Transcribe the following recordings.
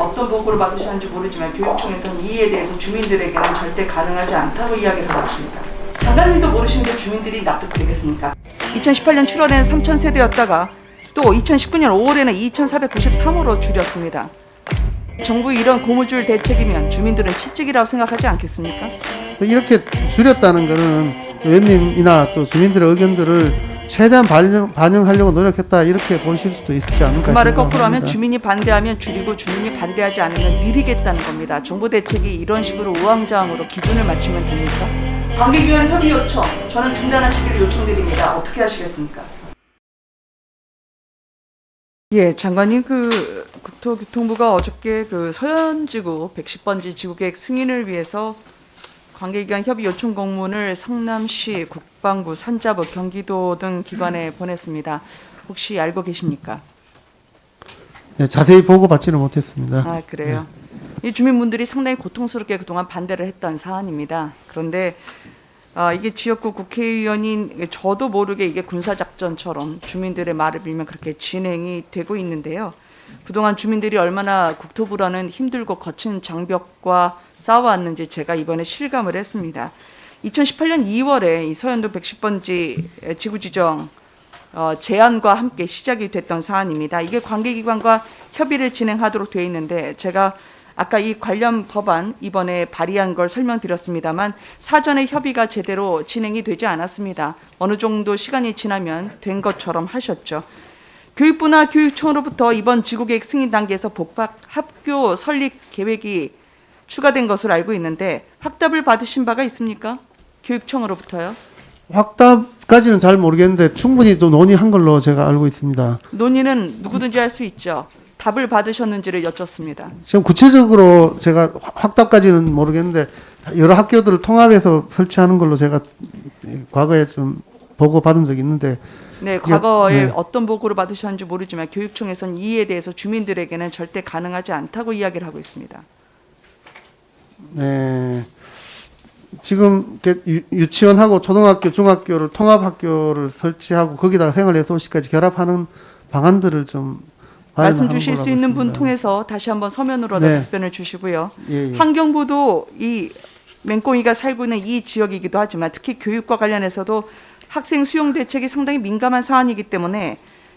어떤 보고를 받으셨는지 모르지만 교육청에서는 이에 대해서 주민들에게는 절대 가능하지 않다고 이야기를 하고 있습니다. 장관님도 모르시는데 주민들이 납득되겠습니까? 2018년 7월에는 3천 세대였다가 또 2019년 5월에는 2,493으로 줄였습니다. 정부 이런 고무줄 대책이면 주민들은 채찍이라고 생각하지 않겠습니까? 또 이렇게 줄였다는 거는 또 의원님이나 또 주민들의 의견들을 최대한 반영, 반영하려고 노력했다 이렇게 보실 수도 있지 않을까 그 말을 거꾸로 하면. 주민이 반대하면 줄이고 주민이 반대하지 않으면 늘리겠다는 겁니다. 정부 대책이 이런 식으로 우왕좌왕으로 기준을 맞추면 됩니까? 관계기관 협의 요청 저는 중단하시기를 요청드립니다. 어떻게 하시겠습니까? 예, 장관님 그 국토교통부가 어저께 그 서현지구 110번지 지구계획 승인을 위해서 관계기관 협의 요청 공문을 성남시, 국방부, 산자부, 경기도 등 기관에 보냈습니다. 혹시 알고 계십니까? 네, 자세히 보고 받지는 못했습니다. 아 그래요. 이 주민분들이 상당히 고통스럽게 그동안 반대를 했던 사안입니다. 그런데 아, 이게 지역구 국회의원인 저도 모르게 이게 군사작전처럼 주민들의 말을 빌면 그렇게 진행이 되고 있는데요. 그동안 주민들이 얼마나 국토부라는 힘들고 거친 장벽과 싸워왔는지 제가 이번에 실감을 했습니다. 2018년 2월에 이 서현도 110번지 지구지정 어, 제안과 함께 시작이 됐던 사안입니다. 이게 관계기관과 협의를 진행하도록 되어 있는데 제가 아까 이 관련 법안 이번에 발의한 걸 설명드렸습니다만 사전에 협의가 제대로 진행이 되지 않았습니다. 어느 정도 시간이 지나면 된 것처럼 하셨죠. 교육부나 교육청으로부터 이번 지구계획 승인 단계에서 복박 합교 설립 계획이 추가된 것으로 알고 있는데 확답을 받으신 바가 있습니까? 교육청으로부터요. 확답까지는 잘 모르겠는데 충분히 또 논의한 걸로 제가 알고 있습니다. 논의는 누구든지 할 수 있죠. 답을 받으셨는지를 여쭙습니다. 지금 구체적으로 제가 확- 확답까지는 모르겠는데 여러 학교들을 통합해서 설치하는 걸로 제가 과거에 좀 보고 받은 적이 있는데 네, 과거에 네. 어떤 보고를 받으셨는지 모르지만 교육청에서는 이에 대해서 주민들에게는 절대 가능하지 않다고 이야기를 하고 있습니다. 네. 지금 유- 유치원하고 초등학교, 중학교를 통합학교를 설치하고 거기다가 생활예술시까지 결합하는 방안들을 좀 말씀 주실 수 있는 분. 통해서 다시 한번 서면으로 네. 답변을 주시고요. 예, 예. 환경부도 이 맹꽁이가 살고 있는 이 지역이기도 하지만 특히 교육과 관련해서도 학생 수용 대책이 상당히 민감한 사안이기 때문에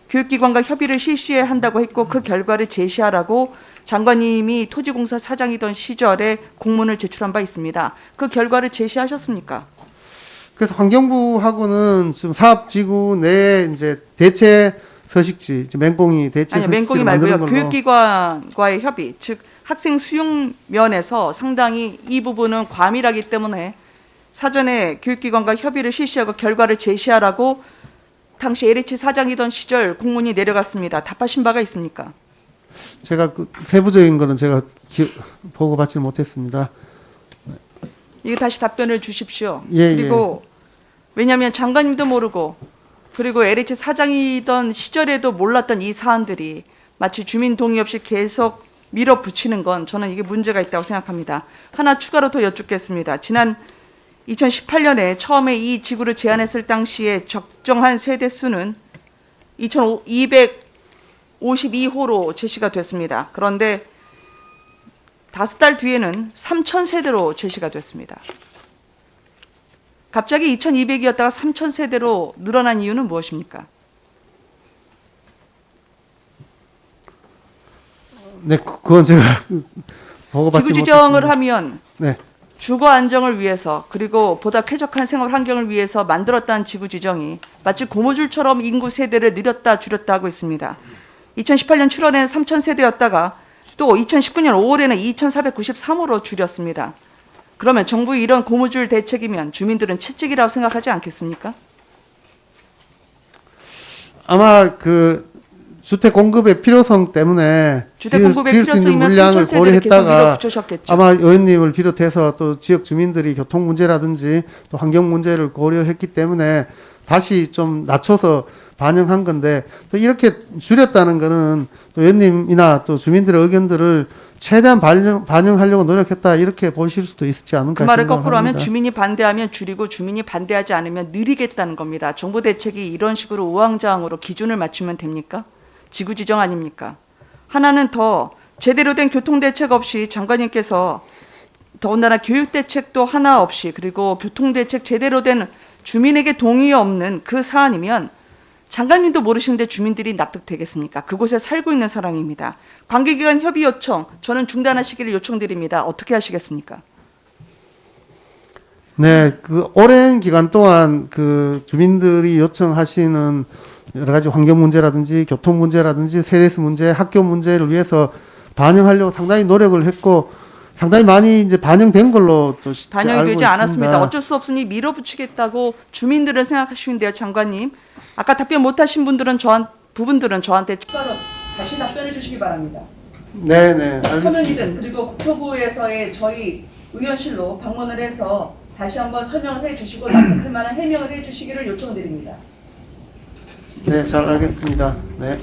교육기관과 협의를 실시해야 한다고 했고 그 결과를 제시하라고 장관님이 토지공사 사장이던 시절에 공문을 제출한 바 있습니다. 그 결과를 제시하셨습니까? 그래서 환경부하고는 지금 사업지구 내에 이제 대체 서식지, 이제 맹꽁이 대체 아니 맹꽁이 서식지를 말고요. 만드는 걸로 교육기관과의 협의, 즉 학생 수용 면에서 상당히 이 부분은 과밀하기 때문에 사전에 교육기관과 협의를 실시하고 결과를 제시하라고 당시 LH 사장이던 시절 공문이 내려갔습니다. 답하신 바가 있습니까? 제가 그 세부적인 거는 제가 기, 보고 받지는 못했습니다. 이거 다시 답변을 주십시오. 예, 그리고 왜냐하면 장관님도 모르고 그리고 LH 사장이던 시절에도 몰랐던 이 사안들이 마치 주민 동의 없이 계속 밀어붙이는 건 저는 이게 문제가 있다고 생각합니다. 하나 추가로 더 여쭙겠습니다. 지난 2018년에 처음에 이 지구를 제안했을 당시에 적정한 세대 수는 2,252호로 제시가 됐습니다. 그런데 다섯 달 뒤에는 3천 세대로 제시가 됐습니다. 갑자기 2,200이었다가 3천 세대로 늘어난 이유는 무엇입니까? 네, 그- 그건 제가 보고 받지 지구 지정을. 하면 네, 주거 안정을 위해서 그리고 보다 쾌적한 생활 환경을 위해서 만들었다는 지구 지정이 마치 고무줄처럼 인구 세대를 늘렸다 줄였다 하고 있습니다. 2018년 7월에는 3천 세대였다가 또 2019년 5월에는 2,493으로 줄였습니다. 그러면 정부의 이런 고무줄 대책이면 주민들은 채찍이라고 생각하지 않겠습니까? 아마 그 주택 공급의 필요성 때문에 주택 지을- 공급의 지을 수 있는 필요성이면 3천 물량을 세대를 계속 고려했다가 밀어붙이셨겠죠. 아마 의원님을 비롯해서 또 지역 주민들이 교통 문제라든지 또 환경 문제를 고려했기 때문에 다시 좀 낮춰서 반영한 건데 또 이렇게 줄였다는 거는 또 의원님이나 또 주민들의 의견들을 최대한 반영, 반영하려고 노력했다 이렇게 보실 수도 있지 그 않을까 말을 거꾸로 하면 생각합니다. 주민이 반대하면 줄이고 주민이 반대하지 않으면 늘리겠다는 겁니다. 정부 대책이 이런 식으로 우왕좌왕으로 기준을 맞추면 됩니까? 지구 지정 아닙니까? 하나는 더 제대로 된 교통 대책 없이 장관님께서 더군다나 교육 대책도 하나 없이 그리고 교통 대책 제대로 된 주민에게 동의 없는 그 사안이면 장관님도 모르시는데 주민들이 납득되겠습니까? 그곳에 살고 있는 사람입니다. 관계기관 협의 요청 저는 중단하시기를 요청드립니다. 어떻게 하시겠습니까? 네, 그 오랜 기간 동안 그 주민들이 요청하시는 여러 가지 환경 문제라든지 교통 문제라든지 세대수 문제, 학교 문제를 위해서 반영하려고 상당히 노력을 했고 상당히 많이 이제 반영된 걸로 또 시- 반영이 알고 되지 않았습니다. 있습니다. 어쩔 수 없으니 밀어붙이겠다고 주민들은 생각하시는데요, 장관님. 아까 답변 못하신 분들은 저한 부분들은 저한테 추가로 다시 답변해 주시기 바랍니다. 네, 네, 알겠습니다. 서면이든 그리고 국토부에서의 저희 의원실로 방문을 해서 다시 한번 설명을 해 주시고 납득할 만한 해명을 해 주시기를 요청드립니다. 네, 잘 알겠습니다. 네.